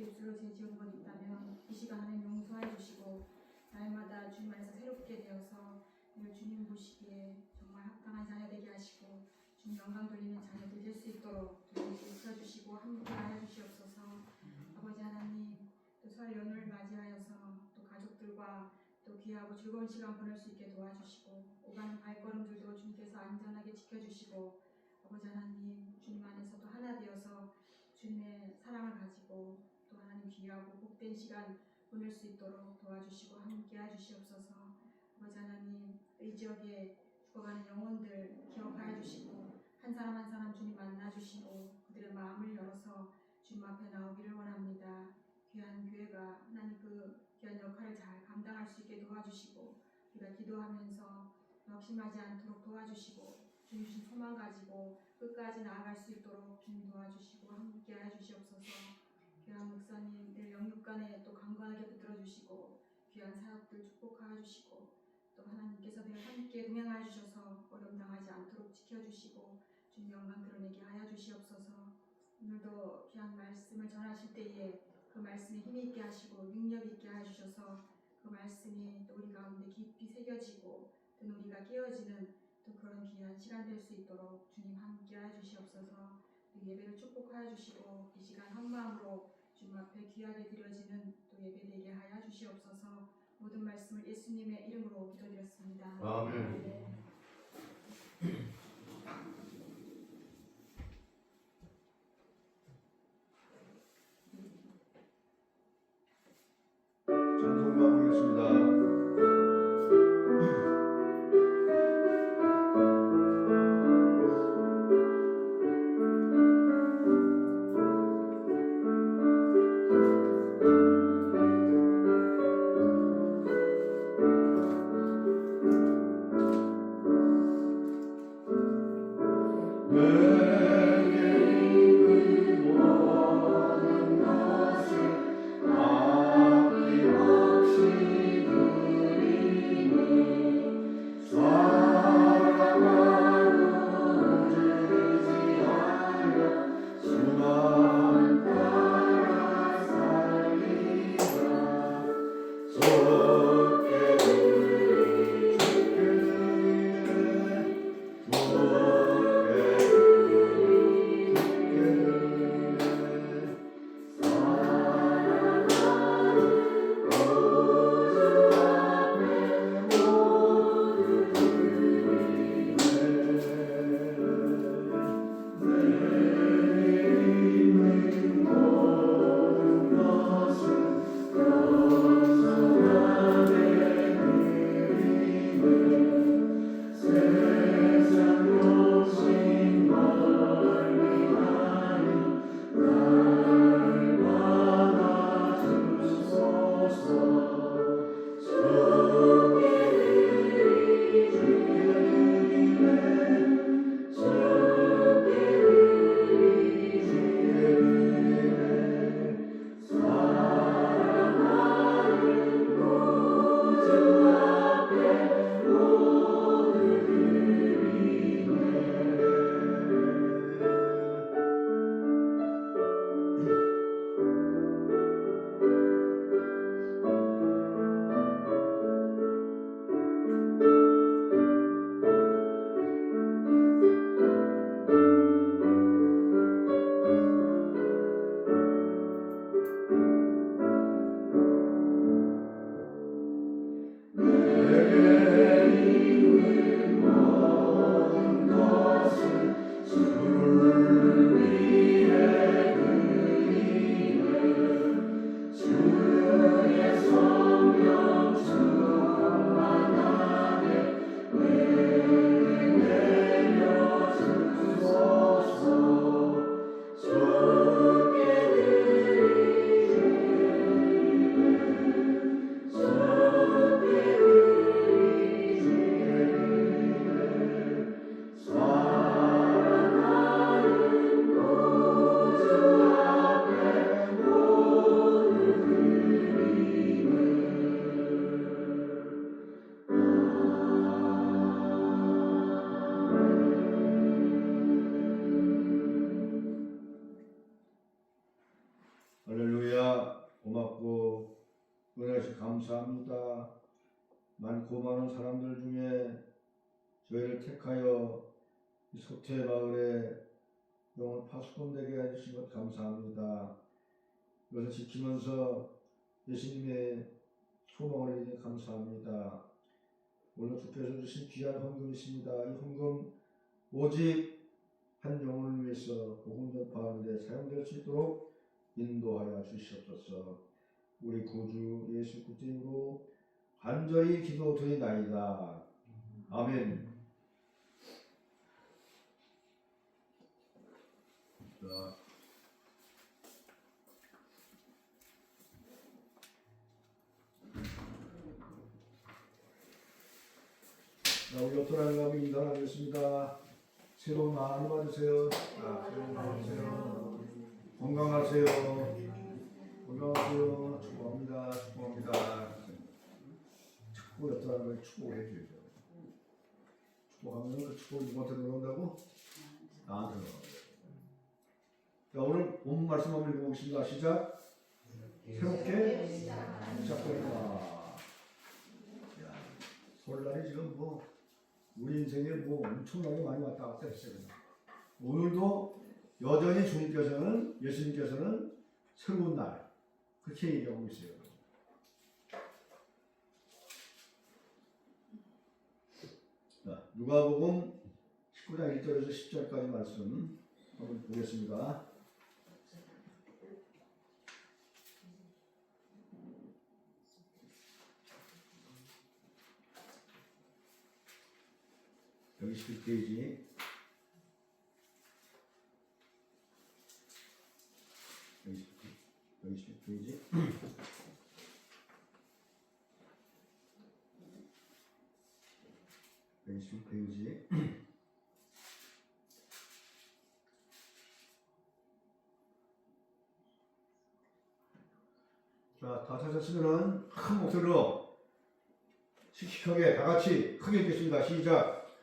또 입술로 것 있다면 이 시간 하나님 용서해 주시고 날마다 주님 안에서 새롭게 되어서 늘 주님 보시기에 정말 합당한 자녀 되게 하시고 주님 영광 돌리는 자녀들 될 수 있도록 주님 지켜주시고 함께하여 주시옵소서. 아버지 하나님 또 설 연휴를 맞이하여서 또 가족들과 또 귀하고 즐거운 시간 보낼 수 있게 도와주시고 오가는 발걸음들도 주님께서 안전하게 지켜주시고 아버지 하나님 주님 안에서도 하나 되어서 주님의 사랑을 가지고 또 하나님 귀하고 복된 시간 보낼 수 있도록 도와주시고 함께 해주시옵소서. 아버지 하나님 이 지역에 죽어가는 영혼들 기억하여 주시고 한 사람 한 사람 주님 만나 주시고 그들의 마음을 열어서 주님 앞에 나오기를 원합니다. 귀한 교회가 하나님 그 귀한 역할을 잘 감당할 수 있게 도와주시고 우리가 기도하면서 낙심하지 않도록 도와주시고 주님 소망 가지고 끝까지 나아갈 수 있도록 주님 도와주시고 함께 해주시옵소서 귀한 목사님 늘 영육간에 또 강건하게 붙들어 주시고 귀한 사역들 축복하여 주시고 또 하나님께서 늘 함께 동행하여 주셔서 어려움 당하지 않도록 지켜주시고 주님 영광 드러내게 하여 주시옵소서. 오늘도 귀한 말씀을 전하실 때에 그 말씀에 힘이 있게 하시고 능력 있게 하주셔서 그 말씀이 또 우리 가운데 깊이 새겨지고 또 우리가 깨어지는 또 그런 귀한 시간 될 수 있도록 주님 함께 해주시옵소서. 또 예배를 축복하여 주시고 이 시간 한 마음으로 주님 앞에 귀하게 드려지는 또 예배 되게 하여 주시옵소서 모든 말씀을 예수님의 이름으로 기도드렸습니다. 아멘. 네. 고맙고 은혜시 감사합니다. 많고 많은 사람들 중에 저희를 택하여 이 소태 마을에 영원 파수꾼 되게 해주신 것 감사합니다. 이것을 지키면서 예수님의 소망을 이루니 감사합니다. 오늘 주께서 주신 귀한 헌금이십니다. 이 헌금 오직 한 영혼을 위해서 복음 전파하는 데 사용될 수 있도록 인도하여 주시옵소서. 우리 구주 예수 그리스도 이름으로 간절히 기도드리나이다. 아멘. 자, 자, 우리 어떤 하나님 인사하겠습니다. 새로운 많이 받으세요. 자, 새로운 받으세요. 건강하세요. 건강하세요. 축복합니다. 축복합니다. 축복 어떤 하나님 축복해 주죠. 축복하면 그 축복 누구한테 들어온다고? 나한테 들어온다. 자, 오늘 본 말씀 한번 읽어보겠습니다. 시작. 새롭게 시작됩니다. 야, 설날이 지금 뭐 우리 인생에 뭐 엄청나게 많이 왔다 갔다 했어요. 오늘도 여전히 주님께서는 예수님께서는 새로운 날 그렇게 얘기하고 있어요. 자, 누가복음 19장 1절에서 10절까지 말씀 한번 보겠습니다. 여기 11페이지 여기 10페이지 여기 11페이지 여기 11페이지 자, 다 찾았으면은 큰 목소리로 씩씩하게 다 같이 크게 읽겠습니다. 시작.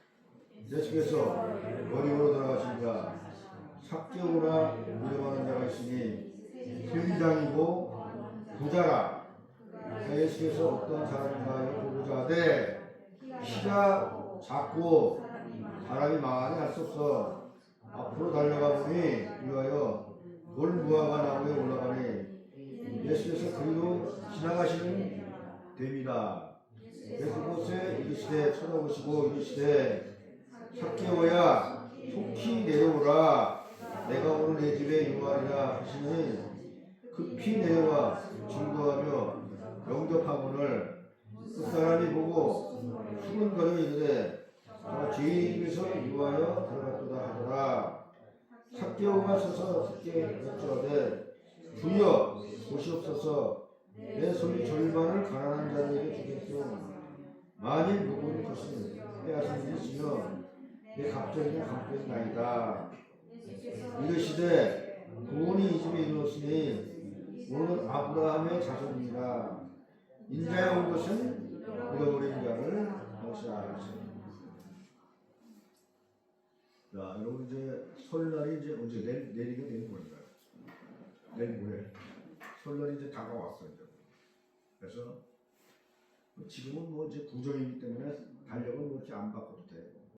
예수께서 어디로 돌아가신가 삭개오라 이름하는 자가 있으니 세리장이고 부자라. 자, 예수께서 어떤 사람인가 보고자 하되 키가 작고 사람이 많이 할 수 없어. 앞으로 달려가 보니 위하여 돌 무화과 나무에 올라가니 예수께서 그리로 지나가시는 됩니다. 예수 그곳에 이르시되 쳐다보시고 이르시되 삭개오야 속히 내려오라. 내가 오늘 내 집에 유하리라 하시니 급히 내려와 증거하며 영접하거늘 그 사람이 보고 수근거려 이르되 저 죄인 집에서 유하여 들어갔도다 하더라. 삭개오가 서서 삭개 여쭈어되 주여 보시옵소서. 내 손이 절반을 가난한 자들에게 주겠소. 만일 누구는 것을 빼앗은 일이 있으면 내 갑절이는 감겠나이다. 이르시되 구원이 이 집에 이르렀으니 오늘 아브라함의 자손입니다. 인자에 온 것은 잃어버린 자를 모시라 자, 여러분 이제 설날이 이제 언제 내일 내일이 내일 모레인가요? 내일 모레. 설날이 이제 다가왔어요. 이제. 그래서 지금은 뭐 이제 부정이기 때문에 달력은 뭐 이렇게 안 바꿔도 돼.